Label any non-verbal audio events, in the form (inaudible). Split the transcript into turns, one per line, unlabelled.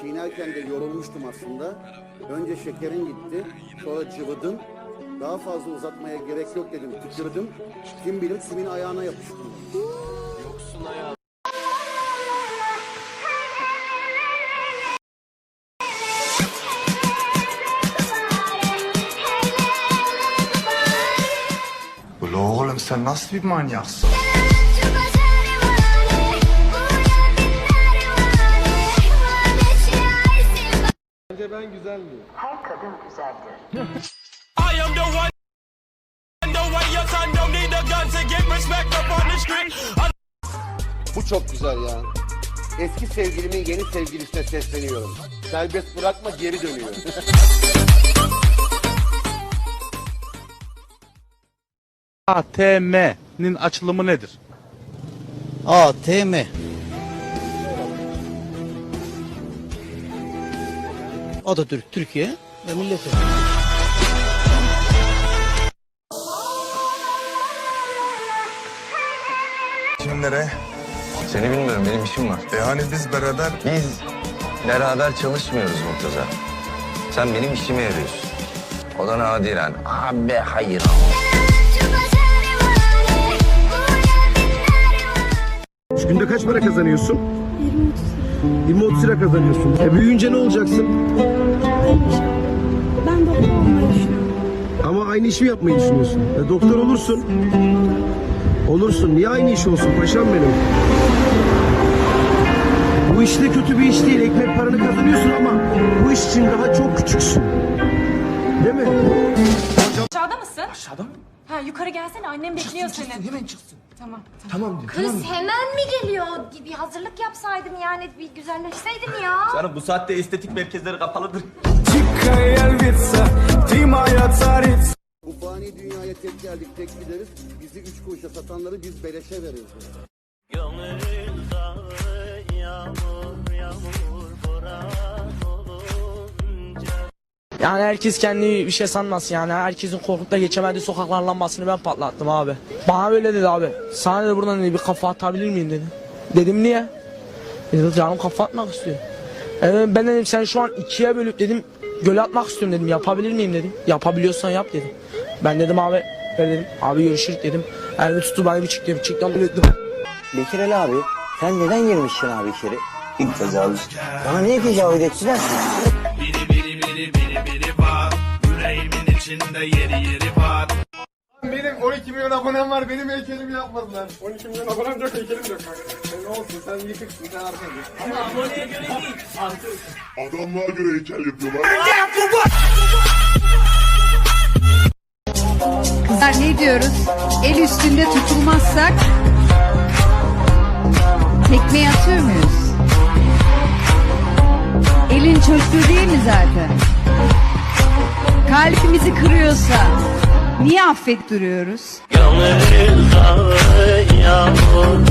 çiğnerken de yorulmuştum aslında. Önce şekerin gitti, sonra cıvıdın. Daha fazla uzatmaya gerek yok dedim, tükürdüm. Kim bilir kimin ayağına yapıştım.
Ulan oğlum sen nasıl bir manyaksın?
I am the one. The way your son don't need a gun to get respect up on the street. I
Bu çok güzel ya. Eski sevgilimin yeni sevgilisine sesleniyorum. Serbest bırakma geri dönüyor. (laughs)
ATM'nin açılımı nedir?
ATM. Atatürk Türkiye ve milleti.
Nereye?
Seni bilmiyorum benim işim var.
E hani biz beraber...
Biz beraber çalışmıyoruz Murtaza. Sen benim işime yarıyorsun. O da nadiren. Abi hayır.
Günde kaç para kazanıyorsun? 20-30 lira kazanıyorsun. E büyüyünce ne olacaksın?
Ben doktor olmayı düşünüyorum.
Ama aynı işi mi yapmayı düşünüyorsun? E doktor olursun. Olursun. Niye aynı iş olsun paşam benim? Bu işte kötü bir iş değil. Ekmek paranı kazanıyorsun ama bu iş için daha çok küçüksün. Değil mi?
Aşağıda mısın? Aşağıda mı? Ha yukarı gelsene annem bekliyor seni. hemen çıksın. Tamam. tamam.
Kız hemen mi geliyor? Bir hazırlık yapsaydım yani bir güzelleşseydim ya.
Canım bu saatte estetik merkezleri kapalıdır.
Bu fani dünyaya tek geldik tek gideriz. Bizi üç kuruşa satanları biz beleşe veririz.
Yani herkes kendi bir şey sanmasın yani. Herkesin korkup da geçemediği sokaklar lambasını ben patlattım abi. Bana böyle dedi abi. Sana dedi buradan dedi, bir kafa atabilir miyim dedi. Dedim niye? Dedi canım kafa atmak istiyor. Evet, ben dedim sen şu an ikiye bölüp dedim göle atmak istiyorum dedim. Yapabilir miyim dedim. Yapabiliyorsan yap dedim. Ben dedim abi dedim. Abi görüşürüz dedim. Elimi tuttu bana bir çıktı bir çıktı dedim.
Bekir Ali abi sen neden girmişsin abi içeri? İlk tecavüz. Bana niye tecavüz ettiler?
Benim 12 milyon abonem var. Benim heykelimi yapmadılar. 12 milyon abonem yok heykelim yok. E ne olsun sen yıkıksın sen arkadaşın.
Adamlara göre heykel yapıyorlar.
Kızlar ne diyoruz? El üstünde tutulmazsak tekmeyi atıyor muyuz? Elin çocuğu değil mi zaten? kalbimizi kırıyorsa niye affet
duruyoruz? Yanır dağı yağmur